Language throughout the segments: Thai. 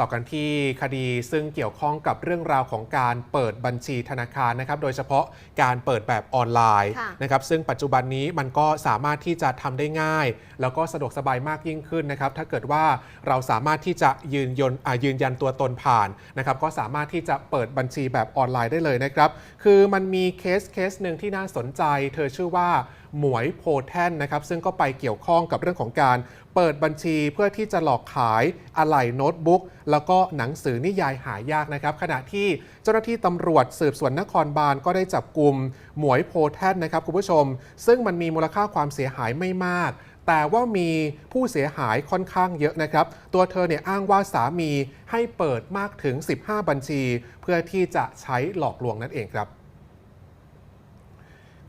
ต่อกันที่คดีซึ่งเกี่ยวข้องกับเรื่องราวของการเปิดบัญชีธนาคารนะครับ โดยเฉพาะการเปิดแบบออนไลน์ค่ะนะครับ ซึ่งปัจจุบันนี้มันก็สามารถที่จะทำได้ง่าย แล้วก็สะดวกสบายมากยิ่งขึ้นนะครับ ถ้าเกิดว่าเราสามารถที่จะยืนยนอ่ายืนยันตัวตนผ่านนะครับ ก็สามารถที่จะเปิดบัญชีแบบออนไลน์ได้เลยนะครับ คือมันมีเคสเคสหนึ่งที่น่าสนใจ เธอชื่อว่า หมวยโพแทนนะครับซึ่งก็ไปเกี่ยวข้องกับเรื่องของการเปิดบัญชีเพื่อที่จะหลอกขายอะไหล่โน้ตบุ๊กแล้วก็หนังสือนิยายหายากนะครับ ขณะที่เจ้าหน้าที่ตำรวจสืบสวนนครบาลก็ได้จับกลุ่มหมวยโพแทนนะครับคุณผู้ชม ซึ่งมันมีมูลค่าความเสียหายไม่มากแต่ว่ามีผู้เสียหายค่อนข้างเยอะนะครับ ตัวเธอเนี่ยอ้างว่าสามีให้เปิดมากถึง 15 บัญชี เพื่อที่จะใช้หลอกลวงนั่นเองครับ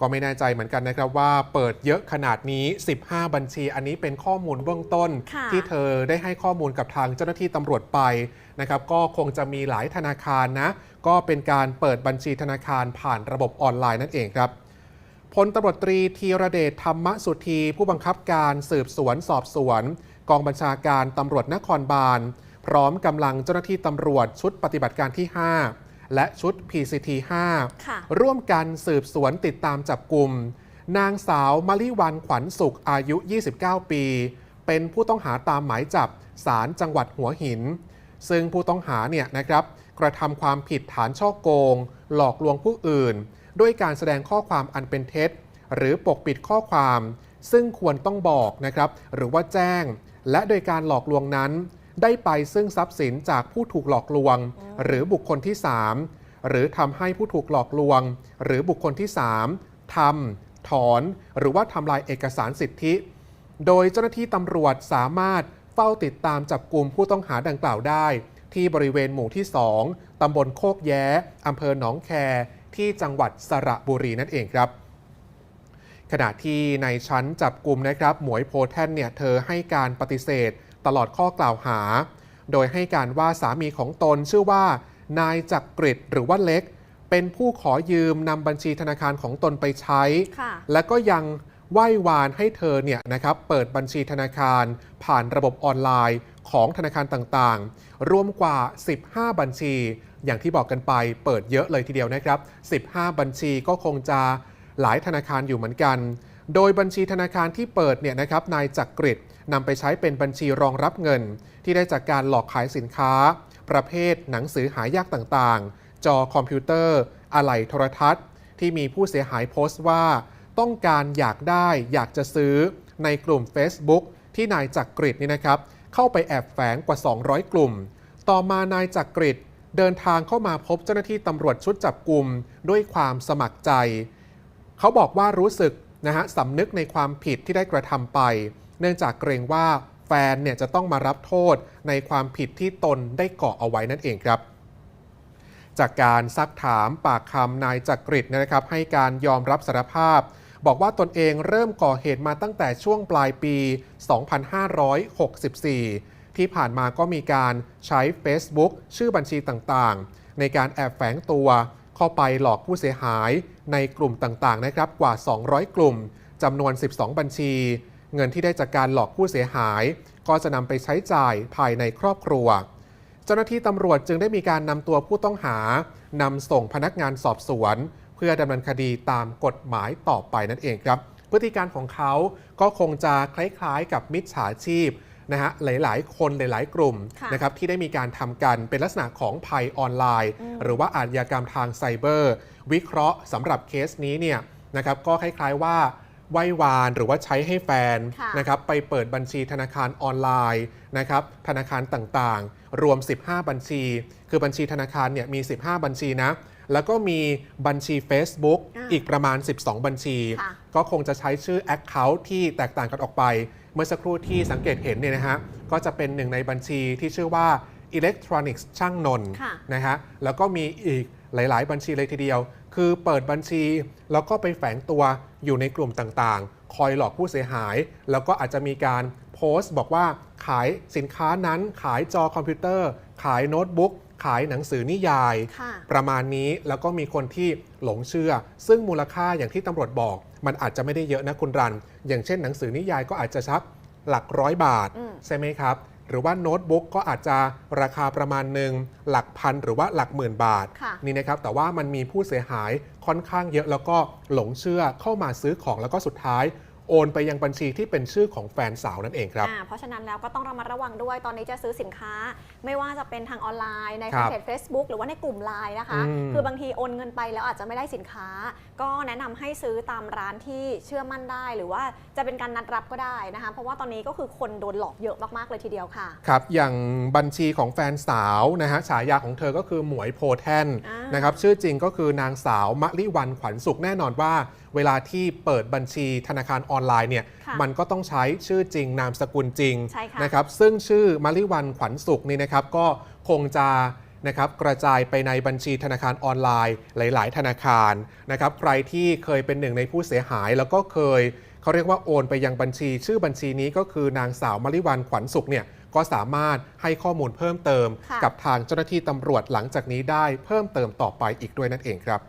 ก็ไม่แน่ใจเหมือนกันนะครับว่าเปิดเยอะขนาดนี้ 15 บัญชี อันนี้เป็นข้อมูลเบื้องต้นค่ะที่เธอได้ให้ข้อมูลกับทางเจ้าหน้าที่ตำรวจไปนะครับ ก็คงจะมีหลายธนาคารนะ ก็เป็นการเปิดบัญชีธนาคารผ่านระบบออนไลน์นั่นเองครับพลตำรวจตรีธีรเดชธรรมสุธีผู้บังคับการสืบสวนสอบสวน กองบัญชาการตำรวจนครบาล พร้อมกำลังเจ้าหน้าที่ตำรวจชุดปฏิบัติการที่ 5 และชุด PCT 5ค่ะร่วมกันสืบสวนติดตามจับกลุ่ม นางสาวมลิวันขวัญสุขอายุ 29 ปี เป็นผู้ต้องหาตามหมายจับศาลจังหวัดหัวหิน ซึ่งผู้ต้องหาเนี่ยนะครับกระทำความผิดฐานช่อโกง หลอกลวงผู้อื่น ด้วยการแสดงข้อความอันเป็นเท็จ หรือปกปิดข้อความ ซึ่งควรต้องบอกนะครับหรือว่าแจ้ง และโดยการหลอกลวงนั้น ได้ไปซึ่งทรัพย์สินจากผู้ถูกหลอกลวง หรือบุคคลที่ 3 หรือทำให้ผู้ถูกหลอกลวง หรือบุคคลที่ 3ทำถอน หรือว่าทำลายเอกสารสิทธิ โดยเจ้าหน้าที่ตำรวจสามารถเฝ้าติดตามจับกลุ่มผู้ต้องหาดังกล่าวได้ ที่บริเวณหมู่ที่ 2 ตำบลโคกแย้อำเภอหนองแค ที่จังหวัดสระบุรีนั่นเองครับขณะที่ในชั้นจับกลุ่มนะครับ หมวยโพแทนเนี่ย เธอให้การปฏิเสธ ตลอดข้อกล่าวหา โดยให้การว่าสามีของตนชื่อว่า นายจักกริดหรือว่าเล็ก เป็นผู้ขอยืมนำบัญชีธนาคารของตนไปใช้ค่ะและก็ยังไหว้วานให้เธอเนี่ยนะครับเปิดบัญชีธนาคาร ผ่านระบบออนไลน์ของธนาคารต่างๆ รวมกว่า 15 บัญชี อย่างที่บอกกันไปเปิดเยอะเลยทีเดียวนะครับ 15 บัญชีก็คงจะหลายธนาคารอยู่เหมือนกัน โดยบัญชีธนาคารที่เปิดเนี่ยนะครับนายจักริดนำไปใช้เป็นบัญชีรองรับเงิน ที่ได้จากการหลอกขายสินค้า ประเภทหนังสือหายากต่างๆ จอคอมพิวเตอร์ อะไหล่โทรทัศน์ ที่มีผู้เสียหายโพสต์ว่า ต้องการอยากได้อยากจะซื้อในกลุ่ม Facebook ที่นายจักริดนี่นะครับ เข้าไปแอบแฝงกว่า 200 กลุ่ม ต่อมานายจักริดเดินทางเข้ามาพบเจ้าหน้าที่ตำรวจชุดจับกลุ่มด้วยความสมัครใจ เขาบอกว่ารู้สึก นะฮะสำนึกในความผิดที่ได้กระทำไป เนื่องจากเกรงว่าแฟนเนี่ยจะต้องมารับโทษในความผิดที่ตนได้ก่อเอาไว้นั่นเองครับ จากการซักถามปากคำนายจักริดนะครับ ให้การยอมรับสารภาพ บอกว่าตนเองเริ่มก่อเหตุมาตั้งแต่ช่วงปลายปี 2564 ที่ผ่านมาก็มีการใช้ Facebook ชื่อบัญชีต่างๆ ในการแอบแฝงตัว เข้าไปหลอกผู้เสียหายในกลุ่มต่างๆนะครับกว่า 200 กลุ่มจำนวน 12 บัญชี เงินที่ได้จากการหลอกผู้เสียหาย ก็จะนำไปใช้จ่ายภายในครอบครัว เจ้าหน้าที่ตำรวจจึงได้มีการนำตัวผู้ต้องหานำส่งพนักงานสอบสวน เพื่อดำเนินคดีตามกฎหมายต่อไปนั่นเองครับ พฤติการของเขาก็คงจะคล้ายๆ กับมิจฉาชีพ นะฮะหลาย ๆ คนหลาย ๆ กลุ่มค่ะนะครับที่ได้มีการทำกันเป็นลักษณะของภัยออนไลน์อืมหรือว่าอาชญากรรมทางไซเบอร์ วิเคราะห์สำหรับเคสนี้เนี่ยนะครับก็คล้าย ๆ ว่าไหว้วานหรือว่าใช้ให้แฟนค่ะนะครับไปเปิดบัญชีธนาคารออนไลน์นะครับธนาคารต่างๆ รวม 15 บัญชี คือบัญชีธนาคารเนี่ยมี 15 บัญชีนะแล้วก็มีบัญชี Facebook อ่าอีกประมาณ 12 บัญชีค่ะก็คงจะใช้ชื่อ Account ที่แตกต่างกันออกไป เมื่อสักครู่ที่สังเกตเห็นเนี่ยนะฮะก็จะเป็นหนึ่งในบัญชีที่ชื่อว่า Electronics ช่างนนท์ค่ะ นะฮะแล้วก็มีอีกหลาย ๆ บัญชีเลยทีเดียว คือเปิดบัญชีแล้วก็ไปแฝงตัวอยู่ในกลุ่มต่างๆ คอยหลอกผู้เสียหาย แล้วก็อาจจะมีการโพสต์ บอกว่าขายสินค้านั้นขายจอคอมพิวเตอร์ ขายโน้ตบุ๊ก ขายหนังสือนิยายค่ะประมาณนี้แล้วก็มีคนที่หลงเชื่อ ซึ่งมูลค่าอย่างที่ตำรวจบอก มันอาจจะไม่ได้เยอะนะคุณรัน อย่างเช่นหนังสือนิยายก็อาจจะสักหลักร้อยบาทอืมใช่ไหมครับ หรือว่าโน้ตบุ๊กก็อาจจะราคาประมาณหนึ่งหลักพันหรือว่าหลักหมื่นบาทค่ะนี่นะครับแต่ว่ามันมีผู้เสียหายค่อนข้างเยอะแล้วก็หลงเชื่อเข้ามาซื้อของแล้วก็สุดท้าย โอนไปยังบัญชีที่เป็นชื่อของแฟนสาวนั่นเองครับ อ่าเพราะฉะนั้นแล้วก็ต้องระมัดระวังด้วยตอนนี้จะซื้อสินค้า ไม่ว่าจะเป็นทางออนไลน์ในครัเพบจ Facebook หรือว่าในกลุ่มไลน์นะคะ อืมคือบางทีโอนเงินไปแล้วอาจจะไม่ได้สินค้า ก็แนะนำให้ซื้อตามร้านที่เชื่อมั่นได้ หรือว่าจะเป็นการนัดรับก็ได้นะคะ เพราะว่าตอนนี้ก็คือคนโดนหลอกเยอะมากๆเลยทีเดียวค่ะ ครับ อย่างบัญชีของแฟนสาวนะฮะฉายาของเธอก็คือหมวยโพแทนอ่าน นะครับชื่อจริงก็คือนางสาวมะลิวันขวัญสุขแน่นอนว่า เวลาที่เปิดบัญชีธนาคารออนไลน์เนี่ยค่ะมันก็ต้องใช้ชื่อจริงนามสกุลจริงใช่ค่ะ นะครับซึ่งชื่อมะลิวันขวัญสุขนี่นะครับก็คงจะนะครับกระจายไปในบัญชีธนาคารออนไลน์หลาย ๆ ธนาคารนะครับใครที่เคยเป็นหนึ่งในผู้เสียหาย แล้วก็เคยเขาเรียกว่าโอนไปยังบัญชี ชื่อบัญชีนี้ก็คือนางสาวมะลิวันขวัญสุขเนี่ยก็สามารถให้ข้อมูลเพิ่มเติม ค่ะ กับทางเจ้าหน้าที่ตำรวจหลังจากนี้ได้เพิ่มเติมต่อไปอีกด้วยนั่นเองครับ